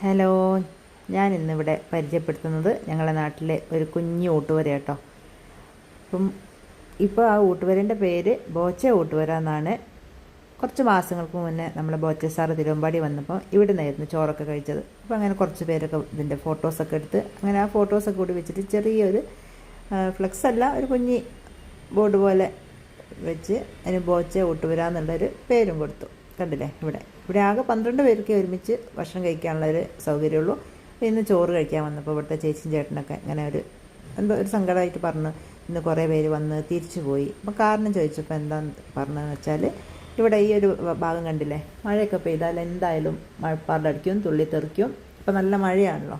Hello ഞാൻ ഇന്നിവിടെ പരിചയപ്പെടുത്തുന്നത് ഞങ്ങളുടെ നാട്ടിലെ ഒരു കുഞ്ഞു ഊട്ടുവര കേട്ടോ അപ്പം ഇപ്പോൾ ആ ഊട്ടുവരന്റെ പേര് ബോച്ച ഊട്ടുവര എന്നാണ്. കുറച്ച് മാസങ്ങൾക്ക് മുന്നേ നമ്മളെ ബോച്ച സാറ് തിരുവമ്പാടി വന്നപ്പോൾ ഇവിടെ നിന്നായിരുന്നു ചോറൊക്കെ കഴിച്ചത്. അപ്പോൾ അങ്ങനെ കുറച്ച് പേരൊക്കെ ഇതിന്റെ ഫോട്ടോസൊക്കെ എടുത്ത് അങ്ങനെ ആ ഫോട്ടോസൊക്കെ കൂടി വെച്ചിട്ട് ചെറിയൊരു ഫ്ലെക്സ് അല്ല ഒരു കുഞ്ഞി ബോർഡ് പോലെ വെച്ച് അതിന് ബോച്ച ഊട്ടുവര എന്നുള്ളൊരു പേരും കൊടുത്തു. കണ്ടില്ലേ? ഇവിടെ. ഇവിടെ ആകെ പന്ത്രണ്ട് പേർക്ക് ഒരുമിച്ച് ഭക്ഷണം കഴിക്കാനുള്ള ഒരു സൗകര്യമുള്ളൂ. ഇന്ന് ചോറ് കഴിക്കാൻ വന്നപ്പോൾ ഇവിടുത്തെ ചേച്ചിയും ചേട്ടനൊക്കെ ഇങ്ങനെ ഒരു എന്തോ ഒരു സങ്കടമായിട്ട് പറഞ്ഞു ഇന്ന് കുറേ പേര് വന്ന് തിരിച്ചു പോയി. അപ്പോൾ കാരണം ചോദിച്ചപ്പോൾ എന്താന്ന് പറഞ്ഞതെന്ന് വെച്ചാൽ ഇവിടെ ഈ ഒരു ഭാഗം കണ്ടില്ലേ? മഴയൊക്കെ പെയ്താൽ എന്തായാലും മഴപ്പാറിലടിക്കും തുള്ളി തെറിക്കും. ഇപ്പോൾ നല്ല മഴയാണല്ലോ.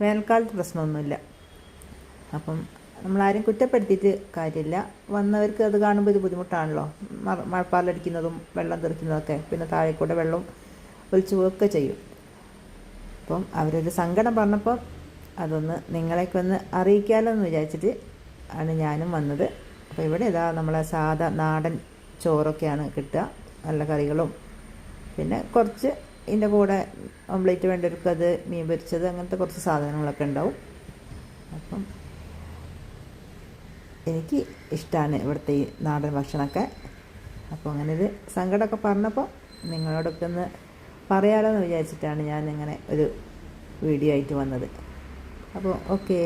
വേനൽക്കാലത്ത് പ്രശ്നമൊന്നുമില്ല. അപ്പം നമ്മളാരും കുറ്റപ്പെടുത്തിയിട്ട് കാര്യമില്ല. വന്നവർക്ക് അത് കാണുമ്പോൾ ഇത് ബുദ്ധിമുട്ടാണല്ലോ. മഴപ്പാലടിക്കുന്നതും വെള്ളം തെറിക്കുന്നതൊക്കെ പിന്നെ താഴെ കൂടെ വെള്ളം ഒലിച്ചു പോവുകയൊക്കെ ചെയ്യും. അപ്പം അവരൊരു സങ്കടം പറഞ്ഞപ്പോൾ അതൊന്ന് നിങ്ങളെയൊക്കെ ഒന്ന് അറിയിക്കാമല്ലോ എന്ന് വിചാരിച്ചിട്ട് ആണ് ഞാനും വന്നത്. അപ്പോൾ ഇവിടെ ഇതാ നമ്മളെ സാധാ നാടൻ ചോറൊക്കെയാണ് കിട്ടുക. നല്ല കറികളും. പിന്നെ കുറച്ച് ഇതിന്റെ കൂടെ ഓംലേറ്റ് വേണ്ടവർക്ക് അത് മീൻ പൊരിച്ചത് അങ്ങനത്തെ കുറച്ച് സാധനങ്ങളൊക്കെ ഉണ്ടാവും. അപ്പം എനിക്ക് ഇഷ്ടമാണ് ഇവിടുത്തെ ഈ നാടൻ ഭക്ഷണമൊക്കെ. അപ്പോൾ അങ്ങനെ ഒരു സങ്കടമൊക്കെ പറഞ്ഞപ്പോൾ നിങ്ങളോടൊക്കെ ഒന്ന് പറയാലോ എന്ന് വിചാരിച്ചിട്ടാണ് ഞാൻ ഇങ്ങനെ ഒരു വീഡിയോ ആയിട്ട് വന്നത്. അപ്പോൾ ഓക്കേ